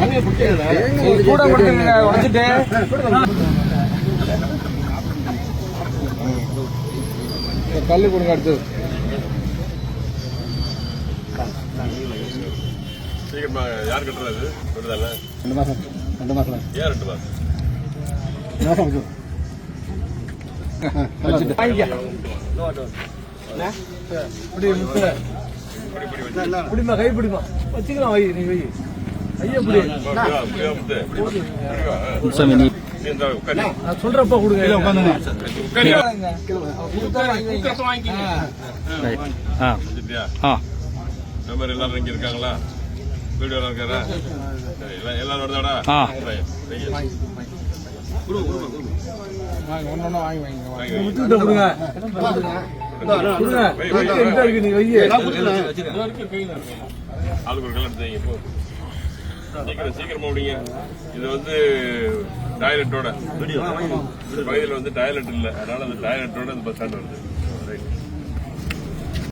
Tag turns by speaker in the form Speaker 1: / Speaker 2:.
Speaker 1: கூட கொடுத்துருங்க உடைச்சிட்டு கல்லு கொடுங்க அடுத்தது
Speaker 2: சீக்கிரமா யார் கட்டுறது
Speaker 1: ரெண்டு மாசம் ரெண்டு மாசம்
Speaker 2: ஏன் ரெண்டு மாசம்
Speaker 1: மாசம் வச்சு வச்சுட்டு
Speaker 3: பிடிமா கை பிடிமா. வச்சுக்கலாம் வை நீ வை. சொல்றப்ப கொடுங்க
Speaker 2: உட்காரியா? இந்த மாதிரி எல்லாரும் இங்க இருக்காங்களா வீடியோ எல்லாம் இருக்காரா எல்லாம் எல்லாரும் வருதாடா ஆளுக்கு ஒரு கல்யாணம் சீக்கிரம் சீக்கிரமா முடிங்க இது வந்து டாய்லெட்டோட. பகுதியில் வந்து டாய்லெட் இல்ல. அதனால அந்த டாய்லெட்டோட இந்த பஸ் ஸ்டாண்ட் வருது.